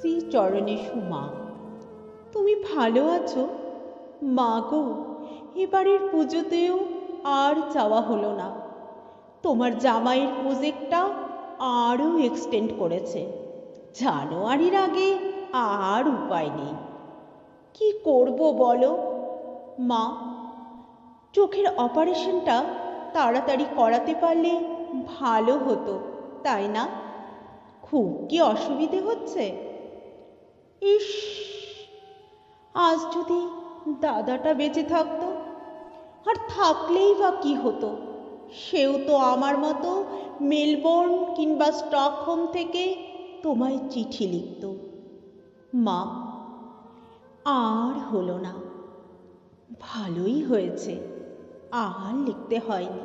শ্রী চরণেশু মা তুমি ভালো আছো? মা গো এবারের পুজোতেও আর চাওয়া হলো না। তোমার জামাইয়ের প্রজেক্টটা আরও এক্সটেন্ড করেছে। জানুয়ারির আগে আর উপায় নেই। কি করব বলো? মা, চোখের অপারেশনটা তাড়াতাড়ি করাতে পারলে ভালো হতো, তাই না? খুব কি অসুবিধে হচ্ছে? ইস, আজ যদি দাদাটা বেঁচে থাকতো, আর থাকলেই বা কি হতো? সেও তো আমার মতো মেলবোর্ন কিংবা স্টকহোম থেকে তোমায় চিঠি লিখত। মা, আর হলো না। ভালোই হয়েছে, আর লিখতে হয়নি।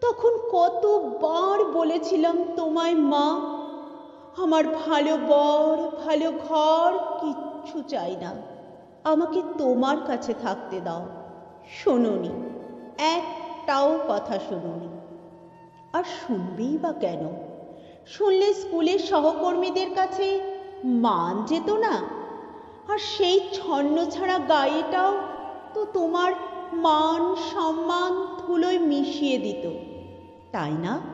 তখন কতবার বলেছিলাম তোমায় মা আমার ভালো বর, ভালো ঘর কিচ্ছু চাই না। আমাকে তোমার কাছে থাকতে দাও। শোনোনি, একটাও কথা শোনোনি। আর শুনবেই বা কেন? শুনলে স্কুলের সহকর্মীদের কাছে মান যেত না। আর সেই ছন্ন ছাড়া গায়েটাও তো তোমার মান, সম্মান, ধুলোয় মিশিয়ে দিত। তাই না?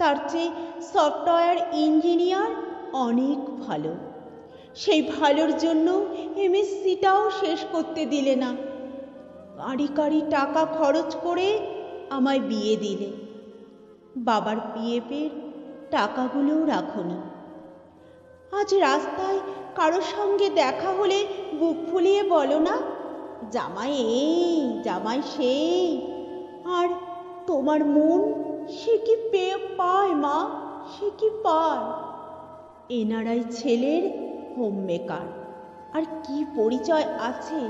তার চেয়ে সফটওয়্যার ইঞ্জিনিয়ার অনেক ভালো। সেই ভালোর জন্য এমএসসিটাও শেষ করতে দিলে না। কারি কারি টাকা খরচ করে আমায় বিয়ে দিলে। বাবার পিএফের টাকাগুলোও রাখনি। আজ রাস্তায় কারোর সঙ্গে দেখা হলে বুক ফুলিয়ে বলো না, জামাই এই, জামাই সেই। আর তোমার মন সে কি পেয়ে পায়, মা? সে কি পায়? এনারাই ছেলের হোম মেকার আর কি পরিচয় আছে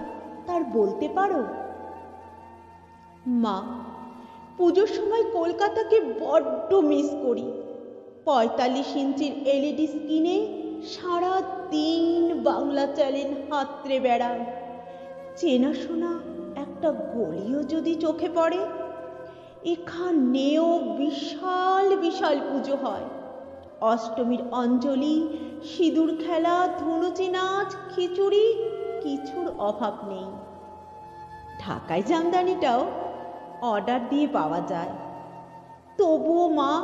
তার বলতে পারো? মা, পুজোর সময় কলকাতাকে বড্ড মিস করি। পঁয়তাল্লিশ ইঞ্চির এলইডি স্ক্রিনে সারা দিন বাংলা চ্যানেল হাতড়ে বেড়ায়। চেনাশোনা একটা গলিও যদি চোখে পড়ে এখানেও বিশাল বিশাল পুজো হয়। অষ্টমীর অঞ্জলি, সিঁদুর খেলা, ধুনুচি নাচ, খিচুড়ি, কিছুর অভাব নেই। ঢাকায় জামদানিটাও অর্ডার দিয়ে পাওয়া যায়। তবুও মা,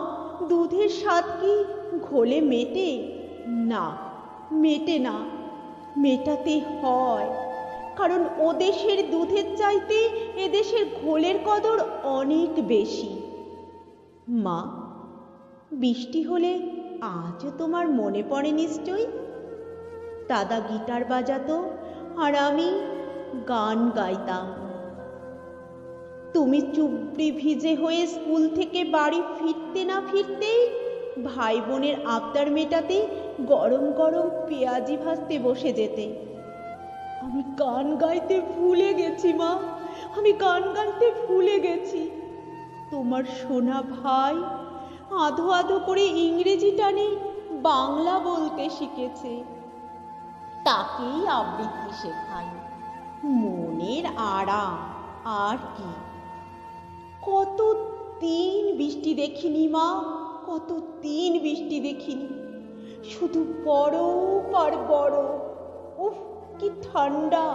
দুধের স্বাদ কি ঘোলে মেটে? না মেটে না, মেটাতে হয়। কারণ ও দেশের দুধের চাইতে এদেশের ঘোলের কদর অনেক বেশি। মা, বৃষ্টি হলে আজও তোমার মনে পড়ে নিশ্চয়ই দাদা গিটার বাজাতো আর আমি গান গাইতাম। তুমি চুবড়ি ভিজে হয়ে স্কুল থেকে বাড়ি ফিরতে না ফিরতেই ভাই বোনের আবদার মেটাতে গরম গরম পেঁয়াজি ভাজতে বসে যেতে। আমি গান গাইতে ভুলে গেছি, মা। আমি গান গাইতে ভুলে গেছি। তোমার সোনা ভাই আধো আধো করে ইংরেজি টানে বাংলা বলতে শিখেছে। তাকেই আবৃত্তি শেখাই। মনের আরাম আর কি। কত দিন বৃষ্টি দেখিনি, মা কত দিন বৃষ্টি দেখিনি। শুধু বরফ আর বরফ উফ কি ঠান্ডা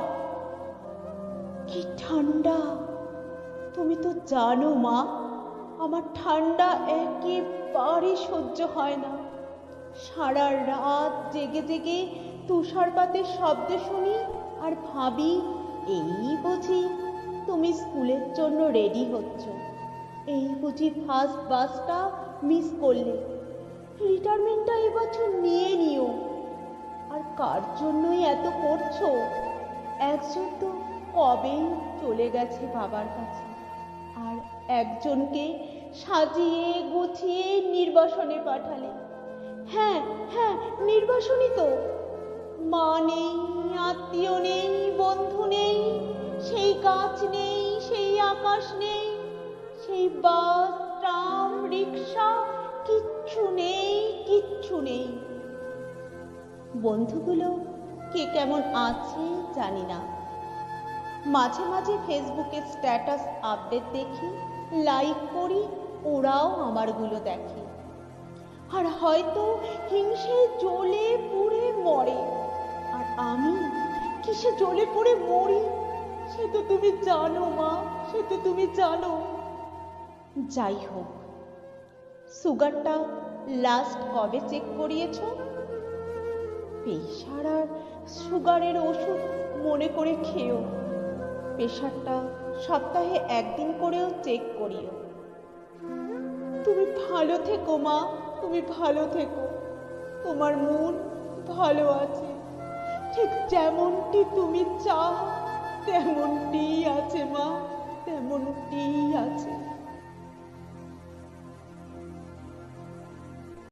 কি ঠান্ডা। তুমি তো জানো মা, আমার ঠান্ডা একেবারে সহ্য হয় না। সারা রাত জেগে জেগে তুষারপাতের শব্দ শুনি আর ভাবি, এই বুঝি তুমি স্কুলের জন্য রেডি হচ্ছ। এই বুঝি ফার্স্ট বাসটা মিস করলে। রিটায়ারমেন্টটা এবছর নিয়ে নিও। কার জন্যই এত করছ? একজন তো কবেই চলে গেছে বাবার কাছে। আর একজনকে সাজিয়ে গুছিয়ে নির্বাসনে পাঠালে। হ্যাঁ হ্যাঁ নির্বাসনই তো। মা নেই, আত্মীয় নেই, বন্ধু নেই, সেই গাছ নেই, সেই আকাশ নেই, সেই বাস, ট্রাম, রিক্সা, কিচ্ছু নেই কিচ্ছু নেই। বন্ধুগুলো কে কেমন আছে জানি না। মাঝে মাঝে ফেসবুকে স্ট্যাটাস আপডেট দেখি, লাইক করি, ওরাও আমারগুলো দেখে। আর হয়তো হিংসে জ্বলে পুড়ে মরে। আর আমি কিসে জ্বলে পুড়ে মরি, সে তো তুমি জানো মা, সে তো তুমি জানো। যাই হোক, সুগারটা লাস্ট কবে চেক করিয়েছো? প্রেশার আর সুগারের ওষুধ মনে করে খেও। প্রেশারটা সপ্তাহে একদিন করেও চেক করিও। তুমি ভালো থেকো, মা, তুমি ভালো থেকো। তোমার মন ভালো আছে। ঠিক যেমনটি তুমি চাও তেমনটি আছে, মা তেমনটি আছে।